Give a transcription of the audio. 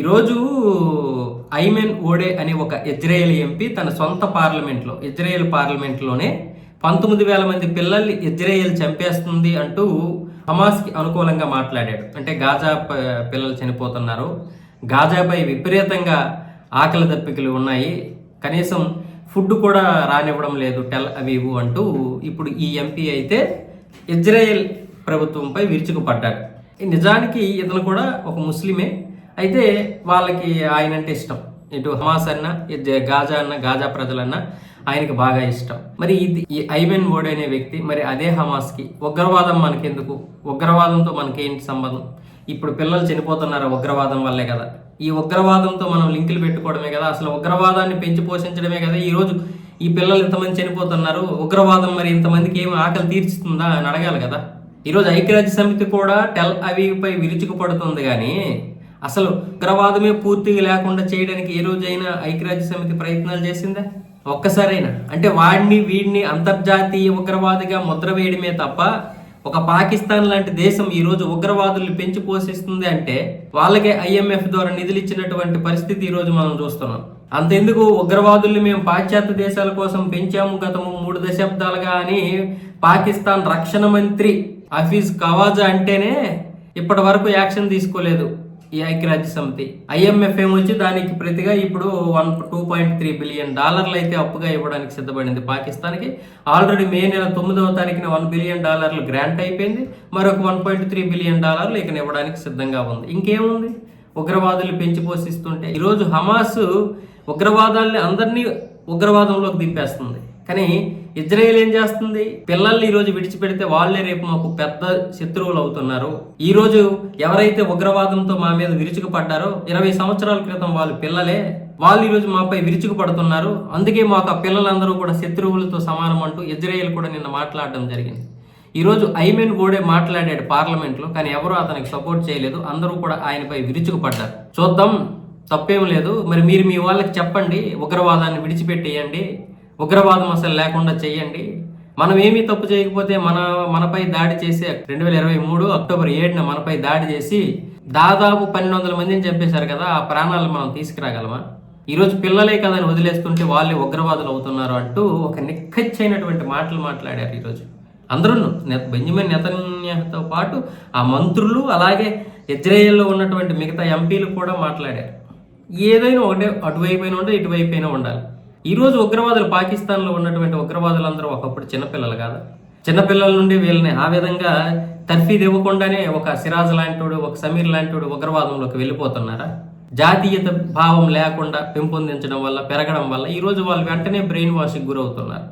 ఈరోజు ఐమెన్ ఓడే అనే ఒక ఇజ్రాయేల్ ఎంపీ తన సొంత పార్లమెంట్లో ఇజ్రాయేల్ పార్లమెంట్లోనే పంతొమ్మిది వేల మంది పిల్లల్ని ఇజ్రాయేల్ చంపేస్తుంది అంటూ హమాస్కి అనుకూలంగా మాట్లాడాడు. అంటే గాజా పిల్లలు చనిపోతున్నారు. గాజాపై విపరీతంగా ఆకలి దప్పికలు ఉన్నాయి. కనీసం ఫుడ్ కూడా రానివ్వడం లేదు టెల్ అవీవు అంటూ ఇప్పుడు ఈ ఎంపీ అయితే ఇజ్రాయెల్ ప్రభుత్వంపై విరుచుకుపడ్డాడు నిజానికి ఇతను కూడా ఒక ముస్లిమే. అయితే వాళ్ళకి ఆయన అంటే ఇష్టం. ఇటు హమాస్ అన్న గాజా అన్న గాజా ప్రజలన్న ఆయనకి బాగా ఇష్టం. మరి ఇది ఈ ఐమెన్ బోర్డ్ అనే వ్యక్తి మరి అదే హమాస్కి ఉగ్రవాదం మనకెందుకు? ఉగ్రవాదంతో మనకేంటి సంబంధం? ఇప్పుడు పిల్లలు చనిపోతున్నారు ఉగ్రవాదం వల్లే కదా. ఈ ఉగ్రవాదంతో మనం లింకులు పెట్టుకోవడమే కదా. అసలు ఉగ్రవాదాన్ని పెంచి పోషించడమే కదా. ఈరోజు ఈ పిల్లలు ఇంతమంది చనిపోతున్నారు. ఉగ్రవాదం మరి ఇంతమందికి ఏమి ఆకలి తీర్చుతుందా అని అడగాలి కదా. ఈరోజు ఐక్యరాజ్య సమితి కూడా టెల్ అవీపై విరుచుకుపడుతుంది కానీ అసలు ఉగ్రవాదమే పూర్తిగా లేకుండా చేయడానికి ఏ రోజైనా ఐక్యరాజ్య సమితి ప్రయత్నాలు చేసిందా? ఒక్కసారైనా. అంటే వాడిని వీడిని అంతర్జాతీయ ఉగ్రవాదిగా ముద్ర వేయడమే తప్ప ఒక పాకిస్తాన్ లాంటి దేశం ఈరోజు ఉగ్రవాదుల్ని పెంచి పోషిస్తుంది అంటే వాళ్ళకే ఐఎంఎఫ్ ద్వారా నిధులు ఇచ్చినటువంటి పరిస్థితి ఈరోజు మనం చూస్తున్నాం. అంతెందుకు ఉగ్రవాదుల్ని మేము పాశ్చాత్య దేశాల కోసం పెంచాము గత మూడు దశాబ్దాలుగా అని పాకిస్తాన్ రక్షణ మంత్రి హఫీజ్ కవాజా అంటేనే ఇప్పటి వరకు యాక్షన్ తీసుకోలేదు. ఈ ఐక్యరాజ్య సమితి ఐఎంఎఫ్ ఏమొచ్చి దానికి ప్రతిగా ఇప్పుడు one two point three billion డాలర్లు అయితే అప్పుగా ఇవ్వడానికి సిద్ధపడింది. పాకిస్తాన్కి ఆల్రెడీ మే నెల తొమ్మిదవ తారీఖున వన్ బిలియన్ డాలర్లు గ్రాంట్ అయిపోయింది. మరొక వన్ పాయింట్ త్రీ బిలియన్ డాలర్లు ఇక ఇవ్వడానికి సిద్ధంగా ఉంది. ఇంకేముంది? ఉగ్రవాదులు పెంచి పోషిస్తుంటే. ఈరోజు హమాస్ ఉగ్రవాదాల్ని అందరినీ ఉగ్రవాదంలోకి దింపేస్తుంది. కానీ ఇజ్రాయెల్ ఏం చేస్తుంది? పిల్లల్ని ఈ రోజు విడిచిపెడితే వాళ్ళే రేపు మాకు పెద్ద శత్రువులు అవుతున్నారు. ఈ రోజు ఎవరైతే ఉగ్రవాదంతో మా మీద విరుచుకుపడ్డారో ఇరవై సంవత్సరాల క్రితం వాళ్ళు పిల్లలే వాళ్ళు ఈరోజు మాపై విరుచుకు పడుతున్నారు అందుకే మాకు ఆ పిల్లలందరూ కూడా శత్రువులతో సమానం అంటూ ఇజ్రాయెల్ కూడా నిన్న మాట్లాడడం జరిగింది. ఈరోజు ఐమెన్ గోడే మాట్లాడాడు పార్లమెంట్లో కానీ ఎవరూ అతనికి సపోర్ట్ చేయలేదు. అందరూ కూడా ఆయనపై విరుచుకుపడ్డారు. చూద్దాం తప్పేం లేదు. మరి మీరు మీ వాళ్ళకి చెప్పండి ఉగ్రవాదాన్ని విడిచిపెట్టేయండి. ఉగ్రవాదం అసలు లేకుండా చేయండి మనం ఏమీ తప్పు చేయకపోతే మన మనపై దాడి చేసే రెండు వేల ఇరవై మూడు అక్టోబర్ ఏడున మనపై దాడి చేసి దాదాపు పన్నెండు వందల మందిని చంపేశారు కదా ఆ ప్రాణాలు మనం తీసుకురాగలమా? ఈరోజు పిల్లలే కదని వదిలేస్తుంటే వాళ్ళే ఉగ్రవాదులు అవుతున్నారు అంటూ ఒక నిక్కచ్చైనటువంటి మాటలు మాట్లాడారు ఈరోజు. అందరూ బెంజమిన్ నెతన్యాహతో పాటు ఆ మంత్రులు అలాగే ఇజ్రాయెల్లో ఉన్నటువంటి మిగతా ఎంపీలు కూడా మాట్లాడారు. ఏదైనా ఒకటే అటువైపు అయినా ఉంటే ఇటువైపు అయినా ఉండాలి. ఈరోజు ఉగ్రవాదులు పాకిస్తాన్లో ఉన్నటువంటి ఉగ్రవాదులందరూ ఒకప్పుడు చిన్నపిల్లలు కాదు. చిన్నపిల్లల నుండి వీళ్ళని ఆ విధంగా తర్ఫీదు ఇవ్వకుండానే ఒక సిరాజ్ లాంటివాడు ఒక సమీర్ లాంటివాడు ఉగ్రవాదంలోకి వెళ్ళిపోతున్నారా? జాతీయత భావం లేకుండా పెంపొందించడం వల్ల పెరగడం వల్ల ఈరోజు వాళ్ళు వెంటనే బ్రెయిన్ వాష్కి గురవుతున్నారు.